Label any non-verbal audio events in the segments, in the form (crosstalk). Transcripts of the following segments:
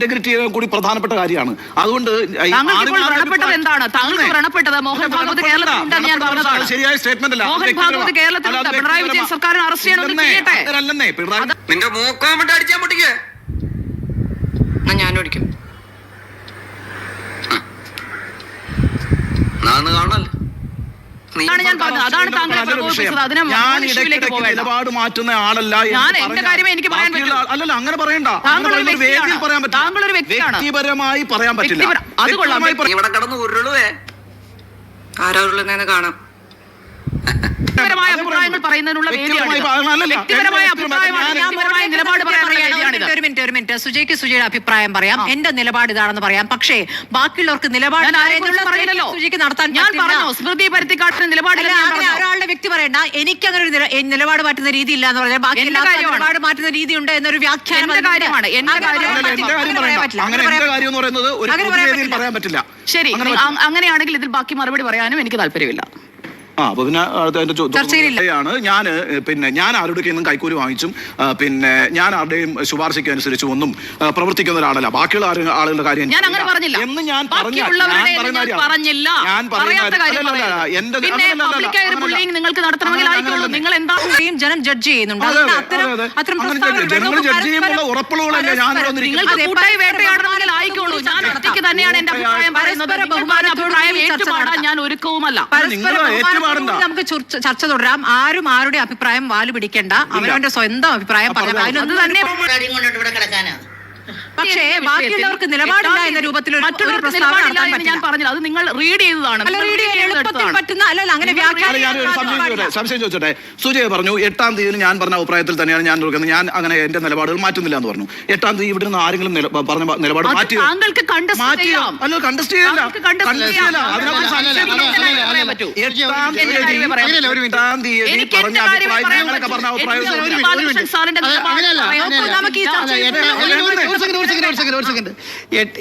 Integrity കൂടി പ്രധാനപ്പെട്ട കാര്യമാണ് അതുകൊണ്ട് ഈ താങ്കൾക്ക് ഇപ്പോൾ ആളുകൾ വ്രണപ്പെട്ടത് അഭിപ്രായം- എന്താണ് താങ്കൾക്ക് അല്ലേ? വ്രണപ്പെട്ടത് മോഹൻ ഭാഗവത് വ്രണപ്പെട്ടല്ല. കേരളത്തിലുണ്ടെന്ന് ഞാൻ വ്രണപ്പെട്ടല്ല. പറഞ്ഞതാണ് ശരിയായ സ്റ്റേറ്റ്മെന്റ് അല്ല മോഹൻ ഭാഗവത് കേരളത്തിലുണ്ട്. പിണറായി വിജയൻ. സർക്കാരിനെ അറസ്റ്റ് ചെയ്യട്ടെ. പിണറായി നിന്റെ മൂക്കോമിട്ട് എന്നാ ഞാനും അടിക്കും നാന്ന് ഞാൻ ഇടയ്ക്കിടയ്ക്ക് നിലപാട് മാറ്റുന്ന ആളല്ല ഞാൻ എന്റെ പറഞ്ഞാൽ എനിക്ക് പറയാൻ ബാക്കിയുള്ള അല്ലല്ല അങ്ങനെ പറയണ്ട. താങ്കൾ ഒരു പറയുന്നത് വേദിയിൽ പറയാൻ പറ്റില്ല. വ്യക്തിപരമായി പറയാൻ പറ്റില്ല. ഇവിടെ കിടന്ന് ഉരുളുവേ. ആരാ കാണാം. വ്യക്തിപരമായ അഭിപ്രായങ്ങൾ പറയുന്നതിനുള്ള വ്യക്തിപരമായ വേദിയാണ് അഭിപ്രായം- അല്ലല്ല, വ്യക്തിപരമായ എന്റെ അഭിപ്രായമാണ് ഞാൻ- നിലപാട് പറയാൻ ഒരു മിനിറ്റ് ഒരു മിനിറ്റ് സുജയ്ക്ക് സുജയുടെ അഭിപ്രായം പറയാം എന്റെ നിലപാട് ഇതാണെന്ന് പറയാം പക്ഷേ ബാക്കിയുള്ളവർക്ക് നിലപാട്. സുജയ്ക്ക് നടത്താൻ ഞാൻ പറഞ്ഞു സ്മൃതി പരുത്തിക്കാട്ടിന് നിലപാട്. ഒരാളുടെ വ്യക്തി പറയണ്ട എനിക്ക് അങ്ങനെ ഒരു നിലപാട് മാറ്റുന്ന രീതി ഇല്ല എന്ന് പറഞ്ഞാൽ ബാക്കി. നിലപാട് മാറ്റുന്ന രീതി ഉണ്ട് എന്നൊരു വ്യാഖ്യാനം കാര്യമാണ്. എന്റെ. പറയാൻ പറ്റില്ല. കാര്യം പറയുന്നത് പറയാൻ. ശരി അങ്ങനെയാണെങ്കിൽ ഇതിൽ ബാക്കി മറുപടി പറയാനും എനിക്ക് താല്പര്യമില്ല ആ അപ്പൊ പിന്നെ അതിന്റെ. ഞാൻ പിന്നെ ഞാൻ ആരുടെ നിന്നും കൈക്കൂലി വാങ്ങിച്ചും പിന്നെ ഞാൻ ആരുടെയും ശുപാർശയ്ക്ക് അനുസരിച്ച് ഒന്നും പ്രവർത്തിക്കുന്ന ഒരാളല്ല. ബാക്കിയുള്ള ആളുകളുടെ കാര്യം ഞാൻ പറഞ്ഞില്ല. എന്ന് ഞാൻ പറഞ്ഞില്ല. എന്റെ ജനം ജഡ്ജ് ചെയ്യുന്നുണ്ട്. ജനങ്ങൾ ജഡ്ജ് ചെയ്യുമ്പോൾ ഞാൻ ആയിക്കോളൂ. ഞാൻ. ഒറ്റയ്ക്ക് തന്നെയാണ് എന്റെ അഭിപ്രായം. പരസ്പര ഏറ്റുപാടാൻ ഞാൻ ഒരുക്കവുമല്ല. പരസ്പര നിങ്ങൾ നമുക്ക് ചർച്ച തുടരാം. ആരും ആരുടെ അഭിപ്രായം വാലു പിടിക്കേണ്ട. അവരവന്റെ സ്വന്തം അഭിപ്രായം പറയാം. കൊണ്ടിട്ട് അതിനൊന്നും തന്നെ പക്ഷേ ബാക്കിയുള്ളവർക്ക് നിലപാടില്ല എന്ന രൂപത്തിൽ പ്രസ്താവന ഞാൻ പറഞ്ഞത് അത് നിങ്ങൾ റീഡ് ചെയ്തതാണ്. അങ്ങനെ സംശയം ചോദിച്ചോട്ടെ? സുജയ പറഞ്ഞു എട്ടാം തീയതി ഞാൻ പറഞ്ഞ അഭിപ്രായത്തിൽ തന്നെയാണ് ഞാൻ നിൽക്കുന്നത്. ഞാൻ അങ്ങനെ എന്റെ നിലപാടുകൾ മാറ്റുന്നില്ല എന്ന് പറഞ്ഞു. എട്ടാം തീയതി ഇവിടെ നിന്ന് ആരെങ്കിലും പറഞ്ഞ നിലപാട് മാറ്റി മാറ്റിയോ? താങ്കൾക്ക് അല്ല കണ്ടസ്റ്റ് ചെയ്യല്ല. എട്ടാം തീയതി പറഞ്ഞ അഭിപ്രായം അഭിപ്രായം നമുക്ക് ഈ ഒരു സെക്കൻഡ്, ഒരു സെക്കൻഡ്, ഒരു സെക്കൻഡ്, ഒരു സെക്കൻഡ്. എട്ട്-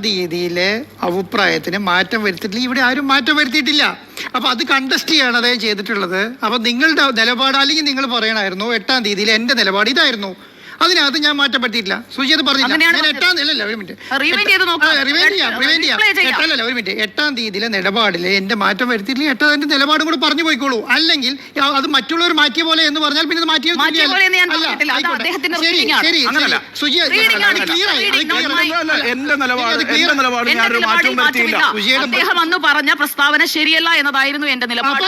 തീയതിയിലെ അഭിപ്രായത്തിന് മാറ്റം വരുത്തിയിട്ടില്ല. ഇവിടെ ആരും മാറ്റം വരുത്തിയിട്ടില്ല. അപ്പോൾ അത് കണ്ടസ്റ്റ് ചെയ്യാണ് അദ്ദേഹം ചെയ്തിട്ടുള്ളത്. അപ്പോൾ നിങ്ങളുടെ നിലപാട് അല്ലെങ്കിൽ നിങ്ങൾ പറയണമായിരുന്നു എട്ടാം തീയതിയിൽ എന്റെ നിലപാട് ഇതായിരുന്നു. അതിനകത്ത് ഞാൻ മാറ്റം പറ്റിയിട്ടില്ല സുജി അത് പറഞ്ഞില്ല. ഞാൻ എട്ടാം അല്ലല്ല ഒരു മിനിറ്റ്. ഒരു മിനിറ്റ് എട്ടാം തീയതിയിലെ നിലപാടിൽ എന്റെ മാറ്റം വരുത്തിയിട്ടില്ല എട്ടാം നിലപാടും കൂടെ പറഞ്ഞു പോയിക്കോളൂ. അല്ലെങ്കിൽ അത് മറ്റുള്ളവർ മാറ്റിയ പോലെ എന്ന് പറഞ്ഞാൽ പിന്നെ മാറ്റിയത് മാറ്റിയ ശരി. ശരി. സുജി എന്റെ നിലപാട് എന്റെ നിലപാട് എന്റെ ഞാനൊരു വരുത്തിയില്ല. അദ്ദേഹം അന്ന് പറഞ്ഞ പ്രസ്താവന ശരിയല്ല എന്നതായിരുന്നു എന്റെ നിലപാട്.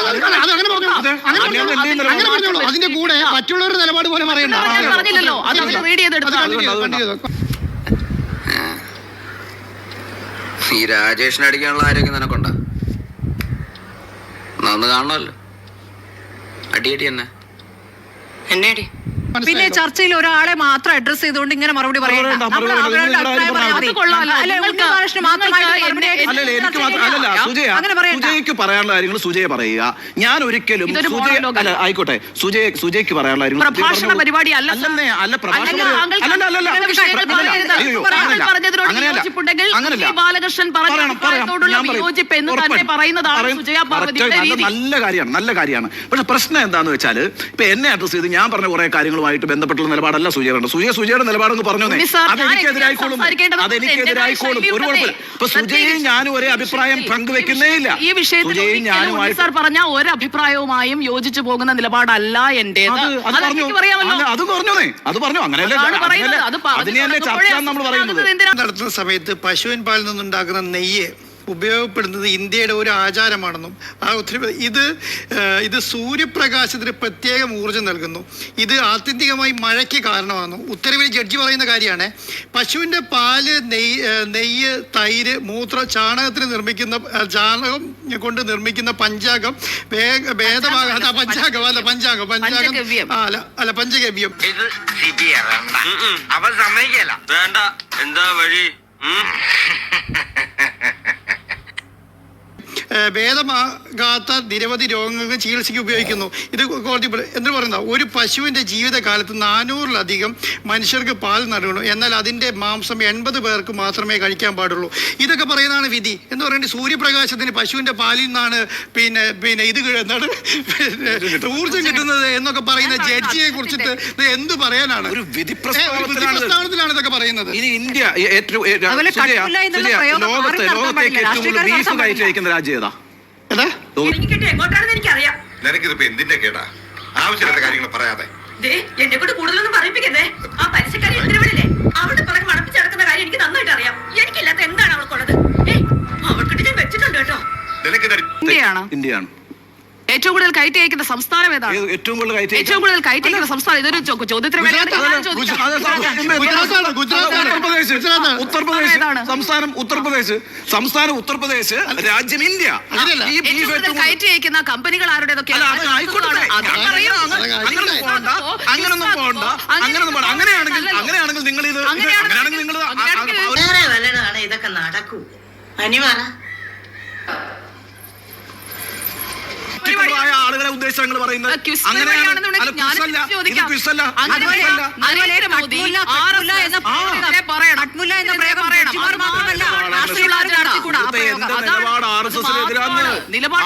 അതിന്റെ കൂടെ മറ്റുള്ളവരുടെ നിലപാട് പോലെ പറയണ്ട ഈ രാജേഷിനെ അടിക്കാനുള്ള ആരോഗ്യം നിനക്കുണ്ടാ? നന്ന് കാണണമല്ലോ. അടിയടി തന്നെ എന്നെ അടി? പിന്നെ ചർച്ചയിൽ ഒരാളെ മാത്രം അഡ്രസ് ചെയ്തുകൊണ്ട് ഇങ്ങനെ മറുപടി പറയണ്ട. സുജയ്ക്ക് പറയാനുള്ള കാര്യങ്ങൾ സുജയ പറയുക. ഞാൻ ഒരിക്കലും അല്ല. ആയിക്കോട്ടെ. സുജയ സുജയ്ക്ക് പറയാനുള്ള കാര്യങ്ങൾ പ്രഭാഷണ പരിപാടി അല്ല അല്ല ബാലകൃഷ്ണൻ പറയുന്നതാണ് നല്ല കാര്യമാണ് നല്ല കാര്യമാണ്. പക്ഷെ പ്രശ്നം എന്താന്ന് വെച്ചാൽ ഇപ്പൊ എന്നെ അഡ്രസ് ചെയ്ത് ഞാൻ പറഞ്ഞ കുറെ കാര്യങ്ങളുമായിട്ട് ബന്ധപ്പെട്ടുള്ള നിലപാടല്ല സുജയുടെ സുജയ സുജയുടെ നിലപാടെന്ന് പറഞ്ഞു അതെനിക്കെതിരായിക്കോളും ഒരു കുഴപ്പമില്ല. ഇപ്പൊ സുജയും ഞാനും ഒരേ അഭിപ്രായം പങ്കുവെക്കുന്നേ ഇല്ല. ഈ വിഷയത്തിൽ സാർ പറഞ്ഞ ഒരു അഭിപ്രായവുമായും യോജിച്ചു പോകുന്ന നിലപാടല്ല എന്റെ അത് പറഞ്ഞു. അത് അത് പറഞ്ഞോന്നേ. അത് പറഞ്ഞു. അങ്ങനെയല്ലേ അതിനെയല്ലേ ചർച്ച നമ്മൾ പറയുന്നത്. നടത്തുന്ന സമയത്ത് പശുവിൻ പാലിൽ നിന്നുണ്ടാക്കുന്ന നെയ്യ് ഉപയോഗപ്പെടുന്നത് ഇന്ത്യയുടെ ഒരു ആചാരമാണെന്നും ആ ഒത്തിരി ഇത് ഇത് സൂര്യപ്രകാശത്തിന് പ്രത്യേകം ഊർജം നൽകുന്നു. ഇത് ആത്യന്തികമായി മഴയ്ക്ക് കാരണമാകുന്നു. ഉത്തരവിൽ ജഡ്ജി പറയുന്ന കാര്യമാണ് പശുവിന്റെ പാൽ നെയ് നെയ്യ് തൈര് മൂത്ര ചാണകത്തിന് നിർമ്മിക്കുന്ന ചാണകം കൊണ്ട് നിർമ്മിക്കുന്ന പഞ്ചാംഗം ഭേദമാകാത്ത പഞ്ചാംഗം അല്ല പഞ്ചാംഗം പഞ്ചാംഗം അല്ല അല്ല പഞ്ചഗവ്യം. ഇത് സമ്മതിക്കല്ല വേണ്ട അവൻ സമ്മതിക്കല. വേണ്ട എന്താ വഴി? (laughs) ഭേദമാകാത്ത നിരവധി രോഗങ്ങൾക്ക് ചികിത്സയ്ക്ക് ഉപയോഗിക്കുന്നു. ഇത് കോടതി എന്ന് പറയുന്നത്? പറയുന്ന ഒരു പശുവിന്റെ ജീവിതകാലത്ത് നാനൂറിലധികം മനുഷ്യർക്ക് പാൽ നൽകണം എന്നാൽ അതിന്റെ മാംസം എൺപത് പേർക്ക് മാത്രമേ കഴിക്കാൻ പാടുള്ളൂ. ഇതൊക്കെ പറയുന്നതാണ് വിധി. എന്ന് പറയുന്നത് സൂര്യപ്രകാശത്തിന് പശുവിന്റെ പാലിൽ നിന്നാണ് പിന്നെ പിന്നെ ഇത് എന്താണ്? ഊർജം ഊർജം കിട്ടുന്നത് എന്നൊക്കെ പറയുന്ന ജഡ്ജിയെ കുറിച്ചിട്ട് ഇത് എന്ത് പറയാനാണ്? ഒരു വിധി പ്രസ്താവനത്തിലാണ് ഇതൊക്കെ പറയുന്നത്. ഇനി ഇന്ത്യ ഏറ്റവും ലോകത്തെ ലോകത്തേക്ക് ഏറ്റവും കൂടുതൽ ബീഫ് കഴിച്ചയക്കുന്ന കഴിച്ചു രാജ്യം എനിക്കറിയാം. നിനക്കിതിപ്പോ എന്തിന്റെ കേടാ? ആവശ്യമില്ലാത്ത കാര്യങ്ങൾ പറയാതെ. ദേ എന്നെ കൊണ്ട് കൂടുതലൊന്നും പറയിപ്പിക്കുന്നേ ആ പലിശക്കാരി എന്തിനവിടില്ലേ അവളുടെ പുറകെ മണപ്പിച്ചടക്കുന്ന കാര്യം എനിക്ക് നന്നായിട്ട് അറിയാം. എനിക്കില്ലാത്ത എന്താണ് അവൾക്കുള്ളത്? ഏയ് അവൾക്കിട്ട് ഞാൻ വെച്ചിട്ടുണ്ട് കേട്ടോ. ഇന്ത്യയാണ്? ഇന്ത്യയാണ്. ഏറ്റവും കൂടുതൽ കയറ്റി അയക്കുന്ന സംസ്ഥാനം ഏതാണ്? ഏറ്റവും കൂടുതൽ കയറ്റി ഏറ്റവും കൂടുതൽ കയറ്റി അയക്കുന്ന സംസ്ഥാനം ഇതൊരു ചോദ്യത്തിന്. ഉത്തർപ്രദേശ്. സംസ്ഥാനം ഉത്തർപ്രദേശ്. സംസ്ഥാനം ഉത്തർപ്രദേശ്. രാജ്യം ഇന്ത്യ. കയറ്റി അയക്കുന്ന കമ്പനികൾ ആരുടേതൊക്കെയാണ്? അങ്ങനൊന്നും പോകണ്ട. അങ്ങനൊന്നും പോകണ്ട. അങ്ങനെയാണെങ്കിൽ അങ്ങനെയാണെങ്കിൽ നിങ്ങൾ ഇത് അങ്ങനെയാണെങ്കിൽ- നിങ്ങൾ ഇതൊക്കെ നടക്കൂ. അനിവാറ വ്യക്തിപരമായ ആളുകളെ ഉദ്ദേശിച്ച് ഞങ്ങൾ പറയുന്നത് അങ്ങനെയാണ്. പറയണം. ആർ എസ് എസിന് എതിരാണ്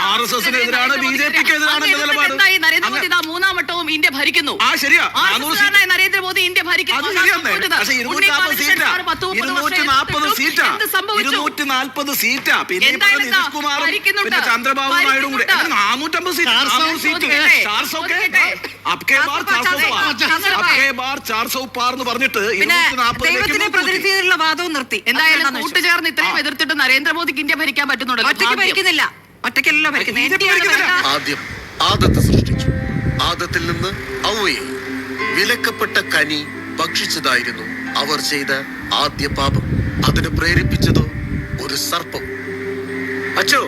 ആർ എസ് എസിന് എതിരാണ് ബി ജെ പിക്ക് എതിരാണ് അങ്ങനെ എന്റെ നിലപാട്. എന്തായി നരേന്ദ്രമോദി ഇതാ മൂന്നാം വട്ടവും ഇന്ത്യ ഭരിക്കുന്നു. ആ ശരിയാ. ആർ നാനൂറ് നരേന്ദ്രമോദി ഇന്ത്യ ഭരിക്കുന്നു. ശരിയാണ് ഇരുന്നൂറ്റി നാൽപ്പത് സീറ്റാ. പിന്നെ നിതീഷ് കുമാറും പിന്നെ ചന്ദ്രബാബു നായിഡും കൂടെ. നാനൂറ്റമ്പത് സീറ്റ്. സീറ്റ്. ചോദിക്കട്ടെ? ചാർ സൗ കെ ചോദിക്കട്ടെ? ബാർ ചാർ സൗ പാർ ചാർ ബാർ ചാർ സൗ പാർ എന്ന് പറഞ്ഞിട്ട് പിന്നെ ഇരുന്നൂറ്റി നാൽപ്പതിലേക്ക് ദൈവത്തിനെ മുന്നൂറ്റി. പ്രതിനിധിയുള്ള വാദവും നിർത്തി എന്തായാലും അതെന്താണെന്ന് കൂട്ടുചേർന്ന് ഇത്രയും എതിർത്തിട്ട് നരേന്ദ്രമോദിക്ക് ഇന്ത്യ ഭരിക്കാൻ പറ്റുന്നുണ്ടല്ലോ ഒറ്റയ്ക്ക് ഭാഗ്യം. ഭരിക്കുന്നില്ല ഒറ്റയ്ക്കല്ലല്ലോ ഭരിക്കുന്നത് ബി ജെ പി ഭരിക്കുന്നില്ല. ഭരിക്കുന്നത്. ആദ്യം ആദത്ത് സൃഷ്ടിച്ചു ആദത്തിൽ നിന്ന് ഔവയെ വിലക്കപ്പെട്ട കനി ഭക്ഷിച്ചതായിരുന്നു അവർ ചെയ്ത ആദ്യ പാപം അതിന് പ്രേരിപ്പിച്ചതോ ഒരു സർപ്പം അച്ചോ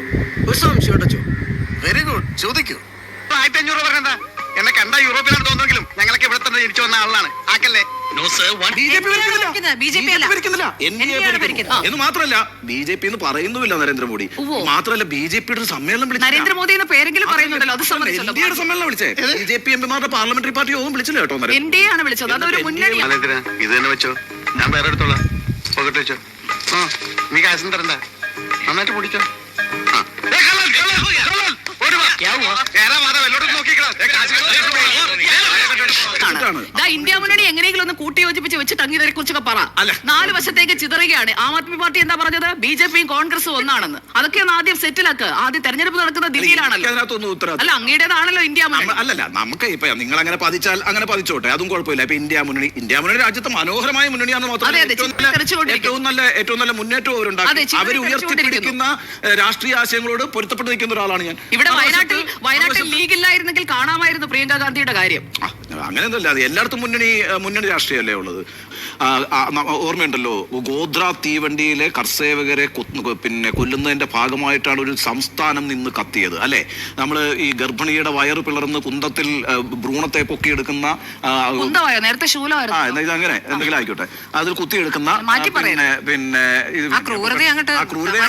ഒരു സംശയം അച്ചോ വെരി ഗുഡ് ചോദിക്കൂ ആയിരത്തി അഞ്ഞൂറ് പറഞ്ഞെന്താ എന്നെ കണ്ട യൂറോപ്പിലാണ് തോന്നുമെങ്കിലും ഞങ്ങളൊക്കെ ഇവിടെ തന്നെ ജനിച്ചു വന്ന ആളാണ്. ആക്കല്ലേ? നോ സർ ഭരിക്കുന്നത്. എന്ന് മാത്രമല്ല ബി ജെ പി എന്ന് പറയുന്നുമില്ല നരേന്ദ്രമോദി. മാത്രല്ല മാത്രമല്ല ബി ജെ പിയുടെ സമ്മേളനം. നരേന്ദ്രമോദി എന്ന പേരെങ്കിലും പറയുന്നുണ്ടല്ലോ. അത് സമ്മേളനം സമ്മതിച്ചല്ലോ. ഡി സമ്മേളനം വിളിച്ചേ? ബി ജെ പി എംപിമാരുടെ പാർലമെന്ററി പാർട്ടി യോഗം വിളിച്ചില്ല കേട്ടോ നരേന്ദ്ര എൻ ഡി ആണ് വിളിച്ചത്. അതൊരു മുന്നണി ഇത് തന്നെ വെച്ചോ. ഞാൻ വേറെ എടുത്തോളാം. പോകട്ടെ വെച്ചോ. ആ നീ കാശും തരണ്ട. നന്നായിട്ട് പിടിച്ചോ ആ. 내가 아직 안 했어. ഇന്ത്യ മുന്നണി എങ്ങനെയെങ്കിലും ഒന്ന് കൂട്ടിയോജിപ്പിച്ച് വെച്ചിട്ട് അങ്ങ് കുറിച്ചൊക്കെ പറ. നാല് വശത്തേക്ക് ചിതറുകയാണ്. ആം ആദ്മി പാർട്ടി എന്താ പറഞ്ഞത്? ബി ജെ പിയും കോൺഗ്രസും ഒന്നാണെന്ന്. അതൊക്കെ ഒന്ന് ആദ്യം സെറ്റിലാക്ക് ആദ്യം തെരഞ്ഞെടുപ്പ് നടക്കുന്ന ദില്ലിയിലാണല്ലോ. അല്ല അങ്ങയുടേതാണല്ലോ ഇന്ത്യ മുന്നണി. അല്ലല്ല നമുക്ക് ഇപ്പൊ നിങ്ങൾ അങ്ങനെ പതിച്ചാൽ അങ്ങനെ പതിച്ചോട്ടെ. അതും കുഴപ്പമില്ല. ഇപ്പൊ ഇന്ത്യ മുന്നണി ഇന്ത്യ മുന്നണി രാജ്യത്ത് മനോഹരമായ മുന്നണിയാണെന്ന് മാത്രമല്ല. ഏറ്റവും നല്ല- ഏറ്റവും നല്ല മുന്നേറ്റം അവരുണ്ടാക്കി. അവർ ഉയർത്തിപ്പിടിക്കുന്ന രാഷ്ട്രീയ ആശയങ്ങളോട് പൊരുത്തപ്പെട്ട് നിൽക്കുന്ന ഒരാളാണ് ഞാൻ. ഇവിടെ വയനാട്ടിൽ വയനാട്ടിൽ ലീഗ് ഇല്ലായിരുന്നെങ്കിൽ കാണാമായിരുന്നു പ്രിയങ്ക ഗാന്ധിയുടെ കാര്യം. ആ, അത് എല്ലായിടത്തും മുന്നണി മുന്നണി രാഷ്ട്രീയമല്ലേ ഉള്ളത്? ഓർമ്മയുണ്ടല്ലോ ഗോദ്ര തീവണ്ടിയിലെ കർഷകരെ പിന്നെ കൊല്ലുന്നതിന്റെ ഭാഗമായിട്ടാണ് ഒരു സംസ്ഥാനം നിന്ന് കത്തിയത് അല്ലെ? നമ്മൾ ഈ ഗർഭിണിയുടെ വയറ് പിളർന്ന് കുന്തത്തിൽ ഭ്രൂണത്തെ പൊക്കിയെടുക്കുന്ന നേരത്തെ അങ്ങനെ എന്തെങ്കിലും ആയിക്കോട്ടെ. അതിൽ കുത്തിയെടുക്കുന്ന പിന്നെ പിന്നെ.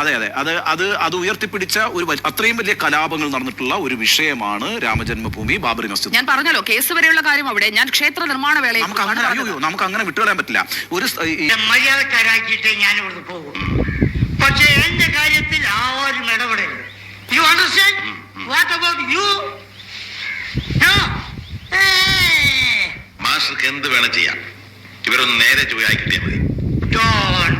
അതെ അതെ. അത് അത് അത് ഉയർത്തിപ്പിടിച്ച ഒരു അത്രയും വലിയ കലാപങ്ങൾ നടന്നിട്ടുള്ള ഒരു വിഷയമാണ് രാമജന്മഭൂമി ബാബറി മസ്ജിദ്. ഞാൻ പറഞ്ഞല്ലോ കേസ് വരെയുള്ള കാര്യം അവിടെ. ഞാൻ ക്ഷേത്ര നിർമ്മാണ വേളയിൽ നമുക്ക് അങ്ങനെ അയ്യോ നമുക്ക് അങ്ങനെ വിട്ടുകളയാൻ പറ്റില്ല. ഒരു സ്- ഈ- മര്യാദക്കാരാക്കിയിട്ടേ ഞാൻ ഇവിടുന്ന് പോകും. പക്ഷേ എന്റെ കാര്യത്തിൽ ആരും ഇടപെടരുത്. You understand what about you മാസ്റ്റർക്ക് എന്ത് വേണം ചെയ്യാം? ഇവരൊന്ന് നേരെ ചൊവ്വയായി കിട്ടിയാൽ മതി. ഡോൺ